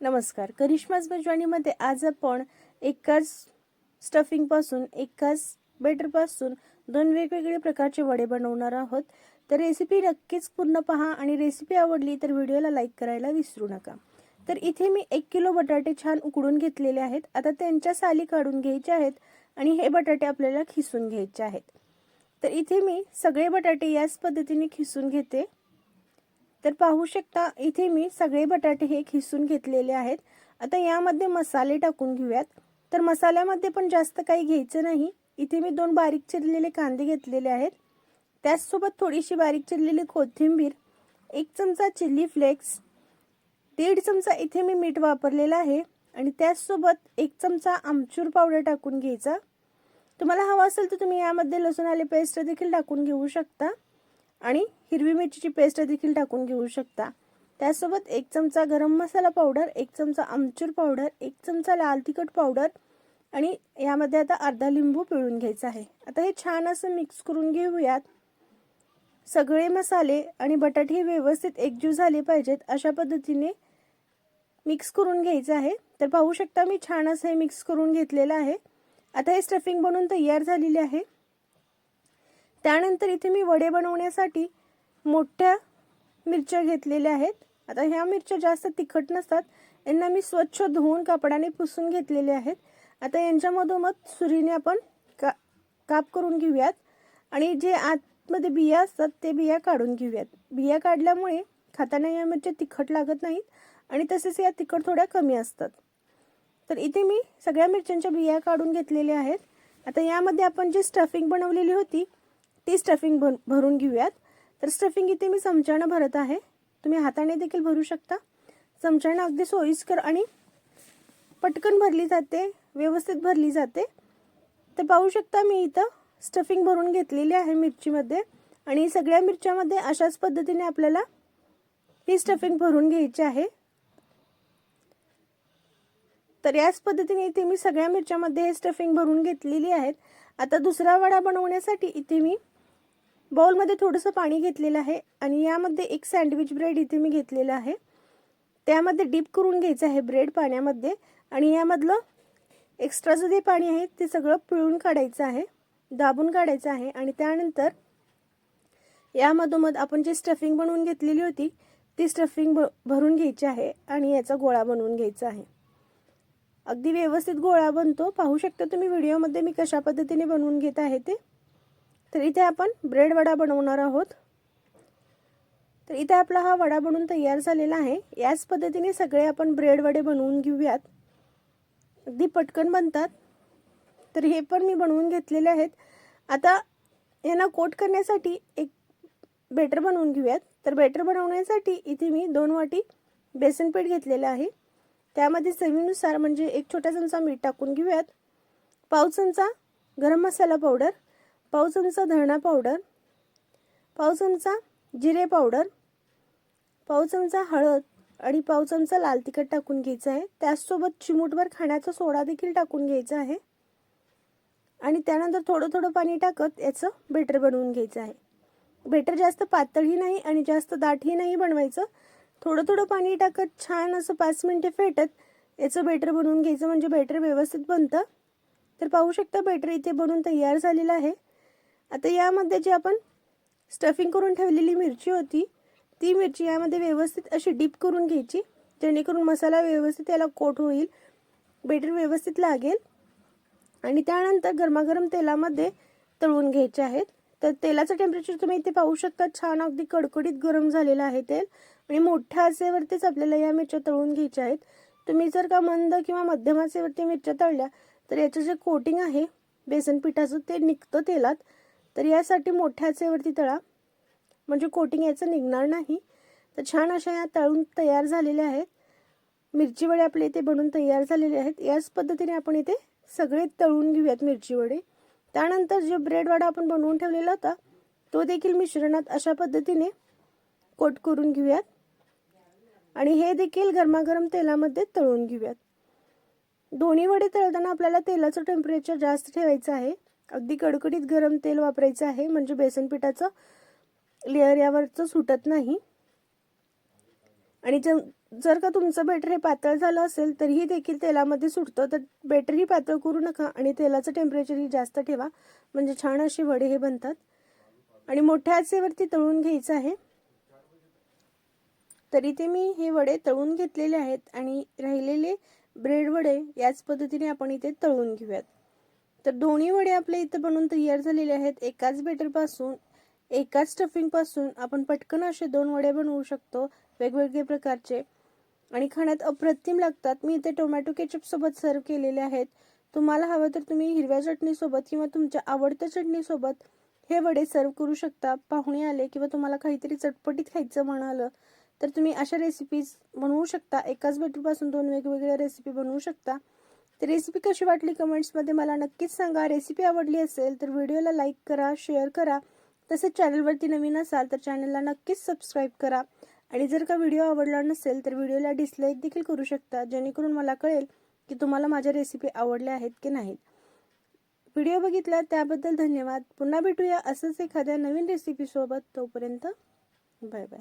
नमस्कार. करिश्माज मेजवानीमध्ये आज आपण एकाच स्टफिंगपासून एकाच बेटरपासून दोन वेगवेगळे प्रकारचे वडे बनवणार आहोत. तर रेसिपी नक्कीच पूर्ण पहा आणि रेसिपी आवडली तर व्हिडिओला लाईक करायला विसरू नका. तर इथे मी एक किलो बटाटे छान उकडून घेतलेले आहेत. आता त्यांच्या साली काढून घ्यायच्या आहेत आणि हे बटाटे आपल्याला खिसून घ्यायचे आहेत. तर इथे मी सगळे बटाटे याच पद्धतीने खिसून घेते. तर पाहू शकता इथे मी सगळे बटाटे हे खिसून घेतलेले आहेत. आता यामध्ये मसाले टाकून घेऊयात. तर मसाल्यामध्ये पण जास्त काही घ्यायचं नाही. इथे मी दोन बारीक चिरलेले कांदे घेतलेले आहेत. त्याचसोबत थोडीशी बारीक चिरलेली कोथिंबीर एक चमचा चिल्ली फ्लेक्स दीड चमचा इथे मी मीठ वापरलेलं आहे. आणि त्याचसोबत एक चमचा आमचूर पावडर टाकून घ्यायचा. तुम्हाला हवा असेल तर तुम्ही यामध्ये लसूण आले पेस्ट देखील टाकून घेऊ शकता. आणि हिरवी मिरचीची पेस्ट देखील टाकून घेऊ शकता. त्यासोबत एक चमचा गरम मसाला पावडर एक चमचा आमचूर पावडर एक चमचा लाल तिखट पावडर आणि यामध्ये आता अर्धा लिंबू पिळून घ्यायचा आहे. आता हे छान असं मिक्स करून घेऊयात. सगळे मसाले आणि बटाटे हे व्यवस्थित एकजीव झाले पाहिजेत अशा पद्धतीने मिक्स करून घ्यायचं आहे. तर पाहू शकता मी छान असं हे मिक्स करून घेतलेलं आहे. आता हे स्टफिंग बनवून तयार झालेले आहे. त्यानंतर इथे मी वडे बनवण्यासाठी मोठ्या मिरच्या घेतलेल्या आहेत. आता ह्या मिरच्या जास्त तिखट नसतात. यांना मी स्वच्छ धुवून कापडाने पुसून घेतलेले आहेत. आता यांच्यामधोमध सुरीने आपण का काप करून घेऊयात. आणि जे आतमध्ये बिया असतात ते बिया काढून घेऊयात. बिया काढल्यामुळे खाताना या मिरच्या तिखट लागत नाहीत आणि तसेच या तिखट थोड्या कमी असतात. तर इथे मी सगळ्या मिरच्यांच्या बिया काढून घेतलेल्या आहेत. आता यामध्ये आपण जी स्टफिंग बनवलेली होती ती स्टफिंग भर भरून घेऊयात. तर स्टफिंग इथे मी चमच्यानं भरत आहे. तुम्ही हाताने देखील भरू शकता. चमच्यानं अगदी सोयीस्कर आणि पटकन भरली जाते व्यवस्थित भरली जाते. तर पाहू शकता मी इथं स्टफिंग भरून घेतलेली आहे मिरचीमध्ये. आणि सगळ्या मिरच्यामध्ये अशाच पद्धतीने आपल्याला ही स्टफिंग भरून घ्यायची आहे. तर याच पद्धतीने इथे मी सगळ्या मिरच्यामध्ये हे स्टफिंग भरून घेतलेली आहेत. आता दुसरा वडा बनवण्यासाठी इथे मी बाउलमध्ये थोडंसं पाणी घेतलेलं आहे आणि यामध्ये एक सँडविच ब्रेड इथे मी घेतलेलं आहे. त्यामध्ये डीप करून घ्यायचं आहे ब्रेड पाण्यामध्ये आणि यामधलं एक्स्ट्राचं जे पाणी आहे ते सगळं पिळून काढायचं आहे दाबून काढायचं आहे आणि त्यानंतर यामधोमध आपण जी स्टफिंग बनवून घेतलेली होती ती स्टफिंग भरून घ्यायची आहे आणि याचा गोळा बनवून घ्यायचा आहे. अगदी व्यवस्थित गोळा बनतो. पाहू शकता तुम्ही व्हिडिओमध्ये मी कशा पद्धतीने बनवून घेत आहे ते. तर इथे आपण ब्रेड वडा बनवणार आहोत. तर इथे आपला हा वडा बनवून तयार झालेला आहे. याच पद्धतीने सगळे आपण ब्रेड वडे बनवून घेऊयात. अगदी पटकन बनतात. तर हे पण मी बनवून घेतलेले आहेत. आता यांना कोट करण्यासाठी एक बेटर बनवून घेऊयात. तर बेटर बनवण्यासाठी इथे मी दोन वाटी बेसन पीठ घेतलेलं आहे. त्यामध्ये चवीनुसार म्हणजे एक छोटा चमचा मीठ टाकून घेऊयात. पाव चमचा गरम मसाला पावडर. पाव चमचा धणा पावडर पाव चमचा जिरे पावडर पाव चमचा हळद आणि पाव चमचा लाल तिखट टाकून घ्यायचं आहे. त्याचसोबत चिमूटभर खाण्याचा सोडा देखील टाकून घ्यायचा आहे. आणि त्यानंतर थोडं थोडं पाणी टाकत याचं बेटर बनवून घ्यायचं आहे. बेटर जास्त पातळही नाही आणि जास्त दाटही नाही बनवायचं. थोडं थोडं पाणी टाकत छान असं पाच मिनटे फेटत याचं बेटर बनवून घ्यायचं. म्हणजे बेटर व्यवस्थित बनतं. तर पाहू शकता बेटर इथे बनवून तयार झालेलं आहे. आता यामध्ये जी आपण स्टफिंग करून ठेवलेली मिरची होती ती मिरची यामध्ये व्यवस्थित अशी डीप करून घ्यायची जेणेकरून मसाला व्यवस्थित याला कोट होईल बेटर व्यवस्थित लागेल. आणि त्यानंतर गरमागरम तेलामध्ये तळून घ्यायचे आहेत. तर तेलाचं टेम्परेचर तुम्ही इथे पाहू शकता छान अगदी कडकडीत गरम झालेलं आहे तेल. आणि मोठ्या आसेवरतीच आपल्याला या मिरच्या तळून घ्यायच्या आहेत. तुम्ही जर का मंद किंवा मध्यम आसेवरती मिरच्या तळल्या तर याचं जे कोटिंग आहे बेसन पिठाचं ते निघतं तेलात. तर यासाठी मोठ्या वरती तळा म्हणजे कोटिंग याचं निघणार नाही. तर छान अशा या तळून तयार झालेल्या आहेत. मिरची वडे आपले इथे बनवून तयार झालेले आहेत. याच पद्धतीने आपण इथे सगळे तळून घेऊयात मिरची वडे. त्यानंतर जो ब्रेड वडा आपण बनवून ठेवलेला होता तो देखील मिश्रणात अशा पद्धतीने कोट करून घेऊयात. आणि हे देखील गरमागरम तेलामध्ये तळून घेऊयात. दोन्ही वडे तळताना आपल्याला तेलाचं टेम्परेचर जास्त ठेवायचं आहे. अगदी कडकडीत गरम तेल वापरायचं आहे. म्हणजे बेसन पिठाचं लेअर यावरचं सुटत नाही. आणि जर का तुमचं बेटर हे पातळ झालं असेल तरीही देखील तेलामध्ये सुटतं. तर बेटरही पातळ करू नका आणि तेलाचं टेम्परेचरही जास्त ठेवा. म्हणजे छान असे वडे हे बनतात. आणि मोठ्या आचेवरती तळून घ्यायचं आहे. तरी ते मी हे वडे तळून घेतलेले आहेत. आणि राहिलेले ब्रेड वडे याच पद्धतीने आपण इथे तळून घेऊयात. तर दोन्ही वडे आपल्या इथं बनवून तयार झालेले आहेत. एकाच बेटरपासून एकाच स्टफिंगपासून आपण पटकन असे दोन वडे बनवू शकतो वेगवेगळे प्रकारचे. आणि खाण्यात अप्रतिम लागतात. मी इथे टोमॅटो केचपसोबत सर्व केलेले आहेत. तुम्हाला हवं तर तुम्ही हिरव्या चटणीसोबत किंवा तुमच्या आवडत्या चटणीसोबत हे वडे सर्व करू शकता. पाहुणे आले किंवा तुम्हाला काहीतरी चटपटीत खायचं म्हणालं तर तुम्ही अशा रेसिपीज बनवू शकता. एकाच बेटरपासून दोन वेगवेगळ्या रेसिपी बनवू शकता. तर रेसिपी कशी वाटली कमेंट्समध्ये मला नक्कीच सांगा. रेसिपी आवडली असेल तर व्हिडिओला लाईक करा शेअर करा. तसेच चॅनलवरती नवीन असाल तर चॅनलला नक्कीच सबस्क्राईब करा. आणि जर का व्हिडिओ आवडला नसेल तर व्हिडिओला डिसलाईक देखील करू शकता. जेणेकरून मला कळेल की तुम्हाला माझ्या रेसिपी आवडल्या आहेत की नाहीत. व्हिडिओ बघितला त्याबद्दल धन्यवाद. पुन्हा भेटूया असंच एखाद्या नवीन रेसिपीसोबत तोपर्यंत बाय बाय